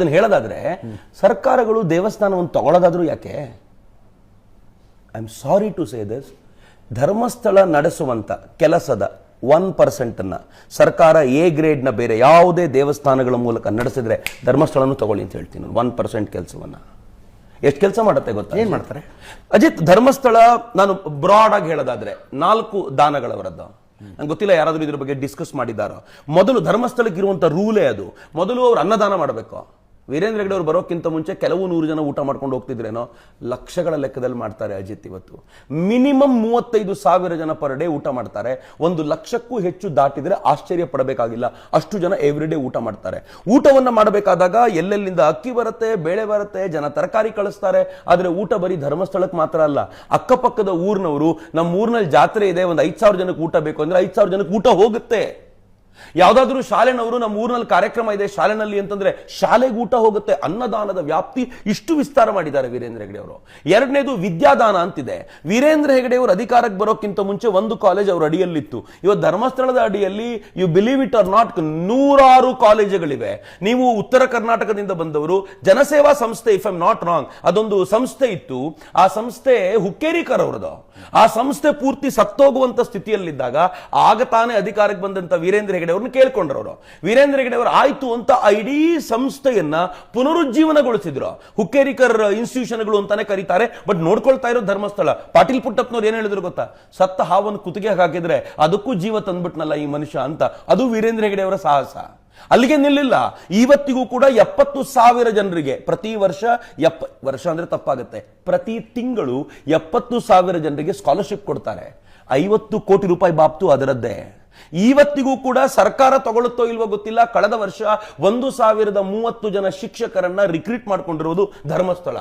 ಅದನ್ನ ಹೇಳೋದಾದ್ರೆ ಸರ್ಕಾರಗಳು ದೇವಸ್ಥಾನವನ್ನು ತಗೊಳ್ಳೋದಾದರೂ ಯಾಕೆ? I am sorry to say this Dharmasthala ನಡೆಸುವಂತ ಕೆಲಸದ ಒನ್ ಪರ್ಸೆಂಟನ್ನು ಸರ್ಕಾರ ಎ ಗ್ರೇಡ್ನ ಬೇರೆ ಯಾವುದೇ ದೇವಸ್ಥಾನಗಳ ಮೂಲಕ ನಡೆಸಿದ್ರೆ ಧರ್ಮಸ್ಥಳನೂ ತಗೊಳ್ಳಿ ಅಂತ ಹೇಳ್ತೀನಿ ಒನ್ ಪರ್ಸೆಂಟ್ ಕೆಲಸವನ್ನ. ಎಷ್ಟು ಕೆಲಸ ಮಾಡುತ್ತೆ ಗೊತ್ತಾ? ಏನ್ ಮಾಡ್ತಾರೆ? ಅಜಿತ್ ಧರ್ಮಸ್ಥಳ ನಾನು ಬ್ರಾಡ್ ಆಗಿ ಹೇಳೋದಾದ್ರೆ ನಾಲ್ಕು ದಾನಗಳವರದ್ದು. ನಂಗೆ ಗೊತ್ತಿಲ್ಲ ಯಾರಾದರೂ ಇದ್ರ ಬಗ್ಗೆ ಡಿಸ್ಕಸ್ ಮಾಡಿದ್ದಾರೋ. ಮೊದಲು ಧರ್ಮಸ್ಥಳಕ್ಕೆ ಇರುವಂತ ರೂಲೇ ಅದು. ಮೊದಲು ಅವ್ರು ಅನ್ನದಾನ ಮಾಡಬೇಕು. ವೀರೇಂದ್ರ ಹೆಗ್ಡೆ ಅವರು ಬರೋಕ್ಕಿಂತ ಮುಂಚೆ ಕೆಲವು ನೂರು ಜನ ಊಟ ಮಾಡ್ಕೊಂಡು ಹೋಗ್ತಿದ್ರೇನೋ? ಲಕ್ಷಗಳ ಲೆಕ್ಕದಲ್ಲಿ ಮಾಡ್ತಾರೆ ಅಜಿತ್ ಇವತ್ತು. ಮಿನಿಮಮ್ ಮೂವತ್ತೈದು ಸಾವಿರ ಜನ ಪರ್ ಡೇ ಊಟ ಮಾಡ್ತಾರೆ. ಒಂದು ಲಕ್ಷಕ್ಕೂ ಹೆಚ್ಚು ದಾಟಿದ್ರೆ ಆಶ್ಚರ್ಯ ಪಡಬೇಕಾಗಿಲ್ಲ. ಅಷ್ಟು ಜನ ಎವ್ರಿ ಡೇ ಊಟ ಮಾಡ್ತಾರೆ. ಊಟವನ್ನ ಮಾಡಬೇಕಾದಾಗ ಎಲ್ಲೆಲ್ಲಿಂದ ಅಕ್ಕಿ ಬರುತ್ತೆ, ಬೇಳೆ ಬರುತ್ತೆ, ಜನ ತರಕಾರಿ ಕಳಿಸ್ತಾರೆ. ಆದರೆ ಊಟ ಬರೀ ಧರ್ಮಸ್ಥಳಕ್ಕೆ ಮಾತ್ರ ಅಲ್ಲ, ಅಕ್ಕಪಕ್ಕದ ಊರಿನವರು ನಮ್ಮ ಊರಿನಲ್ಲಿ ಜಾತ್ರೆ ಇದೆ, ಒಂದು ಐದು ಸಾವಿರ ಜನಕ್ಕೆ ಊಟ ಬೇಕು ಅಂದ್ರೆ ಐದು ಸಾವಿರ ಜನಕ್ಕೆ ಊಟ ಹೋಗುತ್ತೆ. ಯಾವ್ದಾದ್ರೂ ಶಾಲೆನವರು ನಮ್ಮ ಊರಿನಲ್ಲಿ ಕಾರ್ಯಕ್ರಮ ಇದೆ ಶಾಲೆನಲ್ಲಿ ಅಂತಂದ್ರೆ ಶಾಲೆಗೆ ಊಟ ಹೋಗುತ್ತೆ, ಅನ್ನದಾನದ ವ್ಯಾಪ್ತಿ ಇಷ್ಟು ವಿಸ್ತಾರ ಮಾಡಿದ್ದಾರೆ ವೀರೇಂದ್ರ ಹೆಗಡೆ ಅವರು. ಎರಡನೇದು ವಿದ್ಯಾದಾನ ಅಂತಿದೆ. ವೀರೇಂದ್ರ ಹೆಗಡೆ ಅವರು ಅಧಿಕಾರಕ್ಕೆ ಬರೋಕ್ಕಿಂತ ಮುಂಚೆ ಒಂದು ಕಾಲೇಜ್ ಅವರ ಅಡಿಯಲ್ಲಿತ್ತು. ಇವತ್ತು ಧರ್ಮಸ್ಥಳದ ಅಡಿಯಲ್ಲಿ you believe it or not ನೂರಾರು ಕಾಲೇಜುಗಳಿವೆ. ನೀವು ಉತ್ತರ ಕರ್ನಾಟಕದಿಂದ ಬಂದವರು, ಜನಸೇವಾ ಸಂಸ್ಥೆ ಇಫ್ ಐಮ್ ನಾಟ್ ರಾಂಗ್ ಅದೊಂದು ಸಂಸ್ಥೆ ಇತ್ತು. ಆ ಸಂಸ್ಥೆ ಹುಕ್ಕೇರಿಕರ್ ಅವರದು ಆ ಸಂಸ್ಥೆ ಪೂರ್ತಿ ಸತ್ತೋಗುವಂತ ಸ್ಥಿತಿಯಲ್ಲಿದ್ದಾಗ ಆಗ ತಾನೇ ಅಧಿಕಾರಕ್ಕೆ ಬಂದಂತ ವೀರೇಂದ್ರ ಹೆಗಡೆ ಅವ್ರನ್ನ ಕೇಳ್ಕೊಂಡ್ರು ಅವರು. ವೀರೇಂದ್ರ ಹೆಗಡೆ ಅವರು ಆಯ್ತು ಅಂತ ಇಡೀ ಸಂಸ್ಥೆಯನ್ನ ಪುನರುಜ್ಜೀವನಗೊಳಿಸಿದ್ರು. ಹುಕ್ಕೇರಿಕರ್ ಇನ್ಸ್ಟಿಟ್ಯೂಷನ್ಗಳು ಅಂತಾನೆ ಕರೀತಾರೆ ಬಟ್ ನೋಡ್ಕೊಳ್ತಾ ಇರೋ ಧರ್ಮಸ್ಥಳ. ಪಾಟೀಲ್ ಪುಟ್ಟಪ್ಪನವ್ರು ಏನ್ ಹೇಳಿದ್ರು ಗೊತ್ತಾ? ಸತ್ತ ಹಾವನ್ನು ಕುತ್ತಿಗೆ ಹಾಕಿದ್ರೆ ಅದಕ್ಕೂ ಜೀವ ತಂದ್ಬಿಟ್ನಲ್ಲ ಈ ಮನುಷ್ಯ ಅಂತ. ಅದು ವೀರೇಂದ್ರ ಹೆಗಡೆ ಅವರ ಸಾಹಸ. ಅಲ್ಲಿಗೆ ನಿಲ್ಲಿಲ್ಲ. ಇವತ್ತಿಗೂ ಕೂಡ ಎಪ್ಪತ್ತು ಸಾವಿರ ಜನರಿಗೆ ಪ್ರತಿ ವರ್ಷ ಎಪ್ಪ, ವರ್ಷ ಅಂದ್ರೆ ತಪ್ಪಾಗುತ್ತೆ. ಪ್ರತಿ ತಿಂಗಳು ಎಪ್ಪತ್ತು ಸಾವಿರ ಜನರಿಗೆ ಸ್ಕಾಲರ್ಶಿಪ್ ಕೊಡ್ತಾರೆ. ಐವತ್ತು ಕೋಟಿ ರೂಪಾಯಿ ಬಾಪ್ತು ಅದರದ್ದೇ. ಇವತ್ತಿಗೂ ಕೂಡ ಸರ್ಕಾರ ತಗೊಳ್ಳುತ್ತೋ ಇಲ್ವೋ ಗೊತ್ತಿಲ್ಲ. ಕಳೆದ ವರ್ಷ ಒಂದು ಸಾವಿರದ ಮೂವತ್ತು ಜನ ಶಿಕ್ಷಕರನ್ನ ರಿಕ್ರೂಟ್ ಮಾಡಿಕೊಂಡಿರುವುದು ಧರ್ಮಸ್ಥಳ.